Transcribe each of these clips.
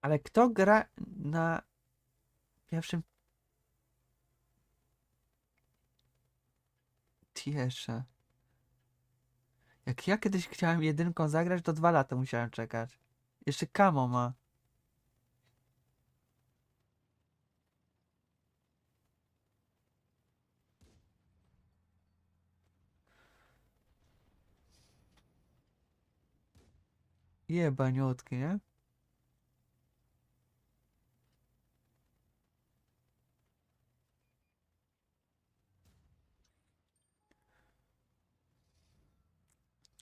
Ale kto gra na pierwszym tierze? Jak ja kiedyś chciałem jedynką zagrać, to dwa lata musiałem czekać. Jeszcze Kamo ma. Jebaniutki, nie?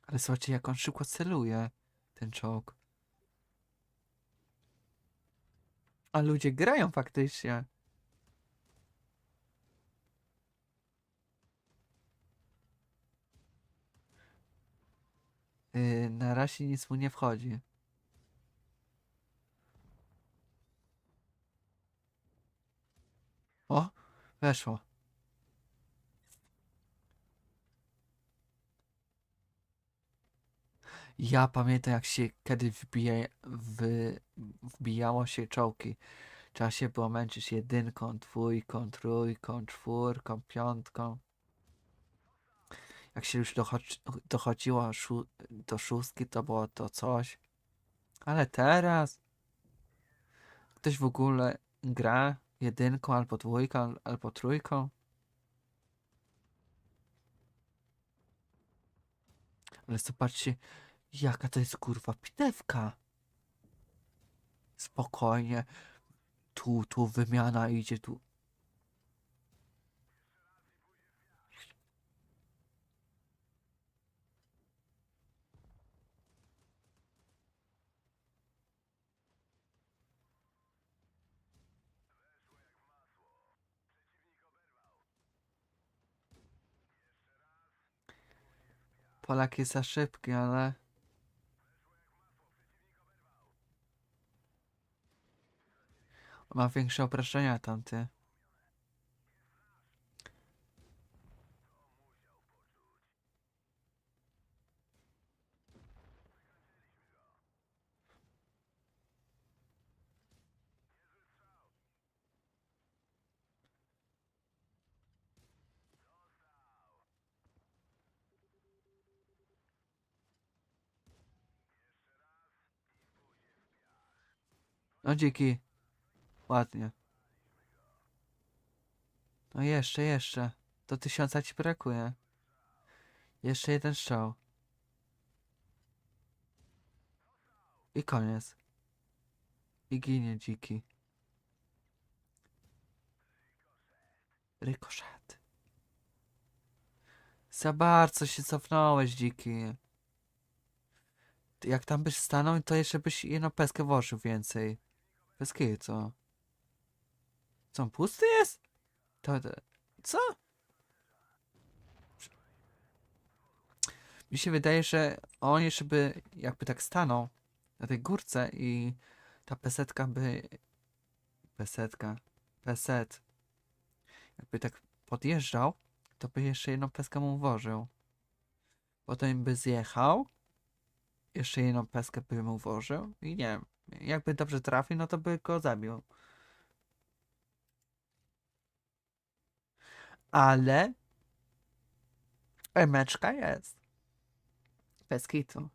Ale zobaczcie, jak on szybko celuje, ten czołg. A ludzie grają faktycznie. Yy, na razie nic mu nie wchodzi. O, weszło. Ja pamiętam, jak się kiedy wbija, w, wbijało się czołki. Trzeba się było męczyć jedynką, dwójką, trójką, czwórką, piątką. Jak się już dochodzi, dochodziło szó- do szóstki, to było to coś. Ale teraz ktoś w ogóle gra jedynką, albo dwójką, albo trójką. Ale zobaczcie, Jaka to jest kurwa pitewka? Spokojnie. Tu, tu wymiana idzie, tu. Polak jest za szybki, ale... Ma większe obrażenia tamty. No dziki. Ładnie. No jeszcze, jeszcze. Do tysiąca ci brakuje. Jeszcze jeden strzał. I koniec. I ginie dziki. Rykoszet. Za bardzo się cofnąłeś, dziki. Jak tam byś stanął, to jeszcze byś jedną peskę włożył więcej. Bez co? Co, on pusty jest? To, to, co? Mi się wydaje, że on jeszcze by jakby tak stanął na tej górce i ta pesetka by... Pesetka. Peset. Jakby tak podjeżdżał, to by jeszcze jedną peskę mu włożył. Potem by zjechał, jeszcze jedną peskę by mu włożył i nie wiem, jakby dobrze trafił, no to by go zabił. Ale emeczka jest. Bez kitu.